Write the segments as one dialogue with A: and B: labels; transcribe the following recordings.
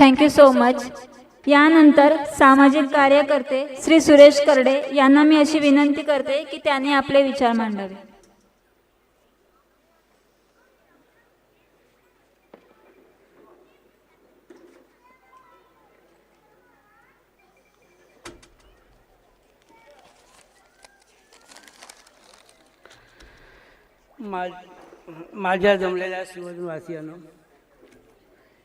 A: Thank you so much यानंतर सामाजिक कार्यकर्ते श्री सुरेश करडे यांना मी अशी विनंती करते की त्यांनी आपले विचार मांडावे.
B: माझ्या जमलेल्या शिवजवासियानं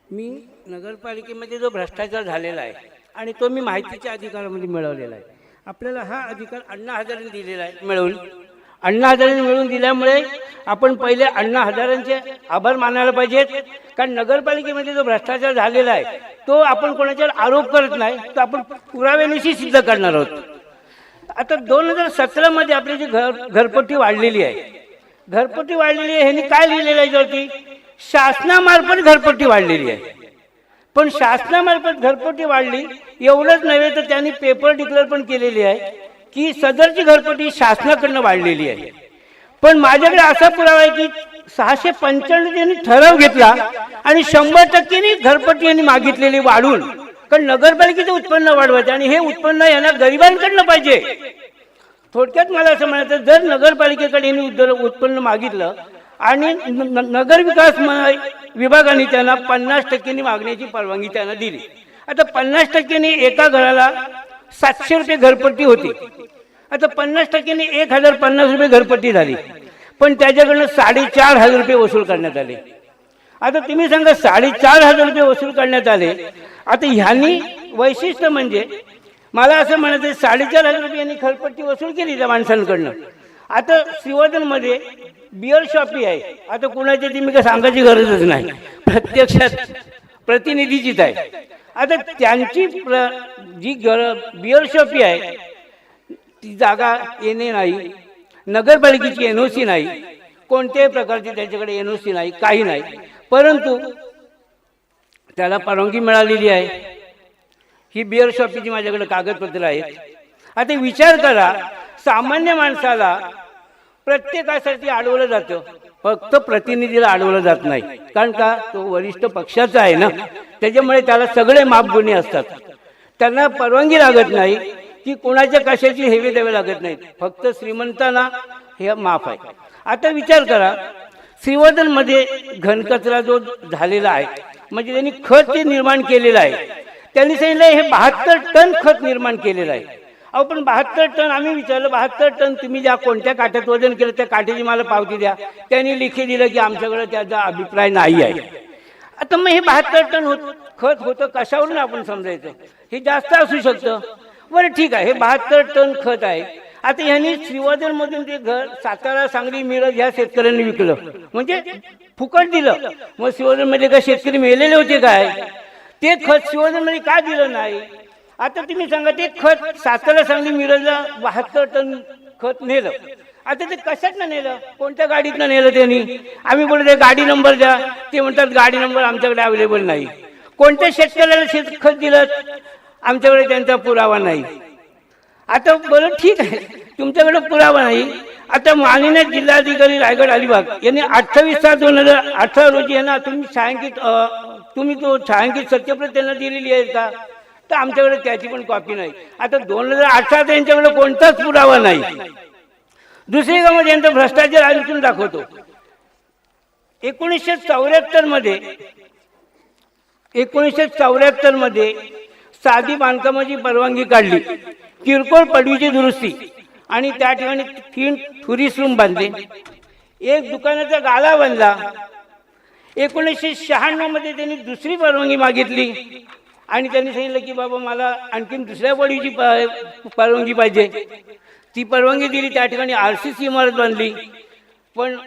B: मी नगरपालिकेमध्ये जो भ्रष्टाचार झालेला आहे आणि तो मी माहितीच्या अधिकारामध्ये मिळवलेला आहे. आपल्याला हा अधिकार अण्णा हजारांनी दिलेला आहे मिळवून अण्णा हजारांनी मिळवून दिल्यामुळे आपण पहिले अण्णा हजारांचे आभार मानायला पाहिजेत. कारण नगरपालिकेमध्ये जो भ्रष्टाचार झालेला आहे तो आपण कोणाच्यावर आरोप करत नाही तो आपण पुराव्यानिशी सिद्ध करणार आहोत. आता दोन हजार सतरामध्ये आपली जी घर घरपट्टी वाढलेली आहे. घरपट्टी वाढलेली आहे ह्यांनी काय लिहिलेलं आहे याच्यावरती शासनामार्फत घरपट्टी वाढलेली आहे. पण शासनामार्फत घरपट्टी वाढली एवढंच नव्हे तर त्यांनी पेपर डिक्लेअर पण केलेली आहे की सदरची घरपट्टी शासनाकडनं वाढलेली आहे. पण माझ्याकडे असा पुरावा आहे की सहाशे पंच्याण्णव यांनी ठराव घेतला आणि शंभर टक्केनी घरपट्टी यांनी मागितलेली वाढून कारण नगरपालिकेचं उत्पन्न वाढवायचं आणि हे उत्पन्न यांना गरिबांकडनं पाहिजे. थोडक्यात मला असं म्हणायचं जर नगरपालिकेकडे यांनी उत्पन्न मागितलं आणि न- न- म- विभागाने त्यांना पन्नास टक्क्यांनी मागण्याची परवानगी त्यांना दिली. आता पन्नास टक्क्यांनी एका घराला सातशे रुपये घरपट्टी होती. आता पन्नास टक्क्यांनी एक हजार पन्नास रुपये घरपट्टी झाली. पण त्याच्याकडनं साडेचार हजार रुपये वसूल करण्यात आले. आता तुम्ही सांगा साडेचार हजार रुपये वसूल करण्यात आले. आता ह्यांनी वैशिष्ट्य म्हणजे मला असं म्हणायचं साडेचार हजार रुपये यांनी खरपट्टी वसूल केली त्या माणसांकडनं. आता श्रीवर्धनमध्ये बिअर शॉपी आहे. आता कुणाची ती मी काय सांगायची गरजच नाही. प्रत्यक्षात प्रतिनिधीचीच आहे. आता त्यांची प्र जी गर बिअर शॉपी आहे ती जागा येणे नाही नगरपालिकेची एन ओ सी नाही कोणत्याही प्रकारची त्याच्याकडे एन ओ सी नाही काही नाही. परंतु त्याला परवानगी मिळालेली आहे. ही बिअर शॉपीची माझ्याकडे कागदपत्र आहेत. आता विचार करा सामान्य माणसाला प्रत्येकासाठी अडवलं जातं. फक्त प्रतिनिधीला अडवलं जात नाही. कारण का? तो वरिष्ठ पक्षाचा आहे ना? त्याच्यामुळे त्याला सगळे मापगुणी असतात. त्यांना परवानगी लागत नाही. की कोणाच्या कशाची हेवे द्यावे लागत नाहीत. फक्त श्रीमंतांना हे माफ आहे. आता विचार करा. श्रीवर्धनमध्ये घनकचरा जो झालेला आहे म्हणजे त्यांनी खत निर्माण केलेलं आहे त्यांनी सांगितलं हे बहात्तर टन खत निर्माण केलेलं आहे. अहो पण बहात्तर टन आम्ही विचारलं बहात्तर टन तुम्ही ज्या कोणत्या काठ्यात वजन केलं त्या काठ्याची मला पावती द्या. त्यांनी लिखी दिलं की आमच्याकडे त्याचा अभिप्राय नाही आहे. आता मग हे बहात्तर टन होत खत होतं कशावरून आपण समजायचं? हे जास्त असू शकतं. बरं ठीक आहे हे बहात्तर टन खत आहे. आता ह्यांनी श्रीवर्धनमधून ते घर सातारा सांगली मिरज ह्या शेतकऱ्यांनी विकलं. म्हणजे फुकट दिलं. मग श्रीवर्धनमध्ये का शेतकरी मेलेले होते काय? ते खत शिवजनमध्ये का दिलं नाही? आता तुम्ही सांगा ते खत सातारा सांगली मिरजला बहात्तर टन खत नेलं. आता ते कशातनं नेलं? कोणत्या गाडीतनं नेलं त्यांनी? आम्ही बोलतो गाडी नंबर द्या. ते म्हणतात गाडी नंबर आमच्याकडे अवेलेबल नाही. कोणत्या शेतकऱ्याला शेत खत दिलं? आमच्याकडे त्यांचा पुरावा नाही. आता बरं ठीक आहे तुमच्याकडे पुरावा नाही. आता माननीय जिल्हाधिकारी रायगड अलिबाग यांनी अठ्ठावीस सात दोन हजार अठरा रोजी यांना तुम्ही छायांकित तुम्ही तो छायांकित सत्यप्रत त्यांना दिलेली आहे का? तर आमच्याकडे त्याची पण कॉपी नाही. आता दोन हजार अठरा त्यांच्याकडे कोणताच पुरावा नाही. दुसरी गमत म्हणजे यांचा भ्रष्टाचार अजून दाखवतो. एकोणीसशे चौऱ्याहत्तरमध्ये एकोणीसशे चौऱ्याहत्तरमध्ये साधी बांधकामाची परवानगी काढली. किरकोळ पडवीची दुरुस्ती आणि त्या ठिकाणी तीन टुरिस्ट रूम बांधले. एक दुकानाचा गाला बांधला एकोणीसशे शहाण्णवमध्ये त्यांनी दुसरी परवानगी मागितली. आणि त्यांनी सांगितलं की बाबा मला आणखीन दुसऱ्या वडीची प- परवानगी पाहिजे. ती परवानगी दिली त्या ठिकाणी आर सी सी इमारत बांधली. पण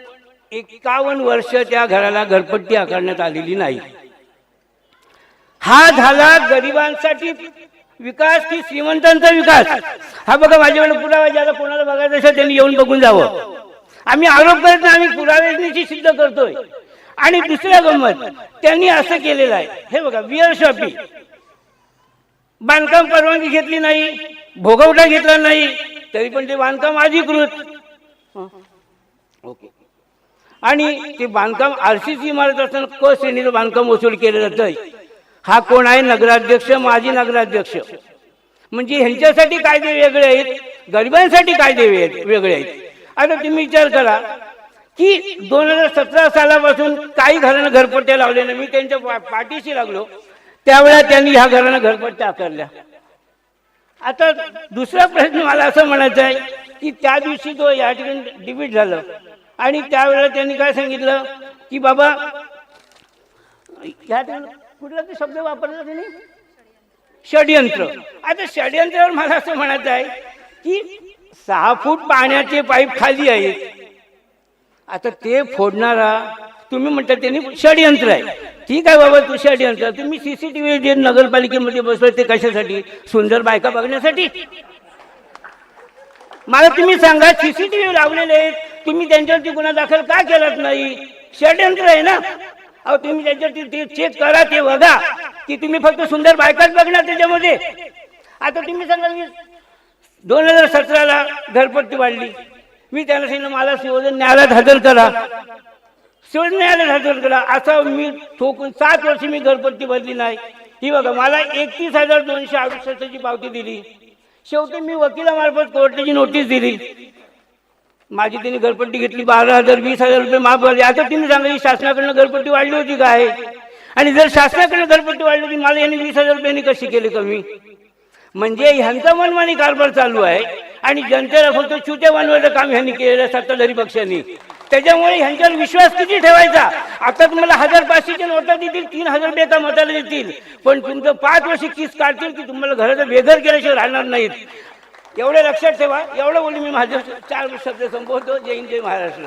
B: एकावन्न वर्ष त्या घराला घरपट्टी आकारण्यात आलेली नाही. हा झाला गरिबांसाठी विकास की श्रीमंतांचा विकास? हा बघा माझ्याकडे पुरावा ज्याला कोणाला बघायचं असेल त्यांनी येऊन बघून जावं. आम्ही आरोप करत नाही आम्ही पुराव्याची सिद्ध करतोय. आणि दुसऱ्या गंमत त्यांनी असं केलेलं आहे. हे बघा वियर शॉपी. बांधकाम परवानगी घेतली नाही भोगवटा घेतला नाही तरी पण ते बांधकाम अधिकृत. ओके. आणि ते बांधकाम आर सी सी इमारत असताना क श्रेणीचं बांधकाम वसूल केलं जातं हा कोण आहे? नगराध्यक्ष माजी नगराध्यक्ष. म्हणजे ह्यांच्यासाठी कायदे वेगळे आहेत गरिबांसाठी कायदे वेगळे आहेत. आता तुम्ही विचार करा की दोन हजार सतरा सालापासून काही घरानं घरपट्ट्या लावल्या नाही. मी त्यांच्या पाठीशी लागलो. त्यावेळेला त्यांनी ह्या घरानं घरपट्ट्या आकारल्या. आता दुसरा प्रश्न मला असं म्हणायचं आहे की त्या दिवशी तो या ठिकाणी डिबीट झालं आणि त्यावेळेला त्यांनी काय सांगितलं? की बाबा ह्या ठिकाणी कुठला ते शब्द वापरला त्यांनी? षडयंत्र. आता षडयंत्रावर मला असं म्हणायचं आहे की सहा फूट पाण्याचे पाईप खाली आहेत. आता ते फोडणारा तुम्ही म्हणता त्यांनी षडयंत्र आहे. ठीक आहे बाबा तू सी तुम्ही सीसीटीव्ही जे नगरपालिकेमध्ये बसलोय ते कशासाठी? सुंदर बायका बघण्यासाठी. मला तुम्ही सांगा सीसीटीव्ही लावलेले आहेत. तुम्ही त्यांच्यावरती गुन्हा दाखल का केलात नाही? षडयंत्र आहे ना? अहो तुम्ही त्यांच्यावरती ते चेक करा ते बघा. की तुम्ही फक्त सुंदर बायकाच बघणार त्याच्यामध्ये. आता तुम्ही सांगा मी दोन हजार सतराला घरपट्टी वाढली. मी त्यांना सांगितलं मला शिवजन न्यायालयात हजर करा. शिवजन मिळालं हजर करा असं मी ठोकून सात वर्ष मी घरपट्टी भरली नाही. ही बघा मला एकतीस हजार दोनशे अडुसष्टची पावती दिली. शेवटी मी वकिलामार्फत कोर्टाची नोटीस दिली. माझी तिने घरपट्टी घेतली बारा हजार वीस हजार रुपये माफ झाली. आता तिने सांगा शासनाकडनं घरपट्टी वाढली होती काय? आणि जर शासनाकडनं घरपट्टी वाढली होती मला यांनी वीस हजार रुपयांनी कशी केली कमी? म्हणजे ह्यांचा मनमानी कारभार चालू आहे आणि जनतेला फक्त छुट्या बनवायचं काम ह्यांनी केलेलं सत्ताधारी पक्षांनी. त्याच्यामुळे ह्यांच्यावर विश्वास किती ठेवायचा? आता तुम्हाला हजार पाचशेच्या नोटा देतील तीन हजार रुपये मताला देतील. पण तुमचं पाच वर्ष किस काढतील की तुम्हाला घराचं बेघर केल्याशिवाय राहणार नाहीत. एवढं लक्षात ठेवा. एवढं बोलून मी माझं चार शब्द संपवतो. जय हिंद जय महाराष्ट्र.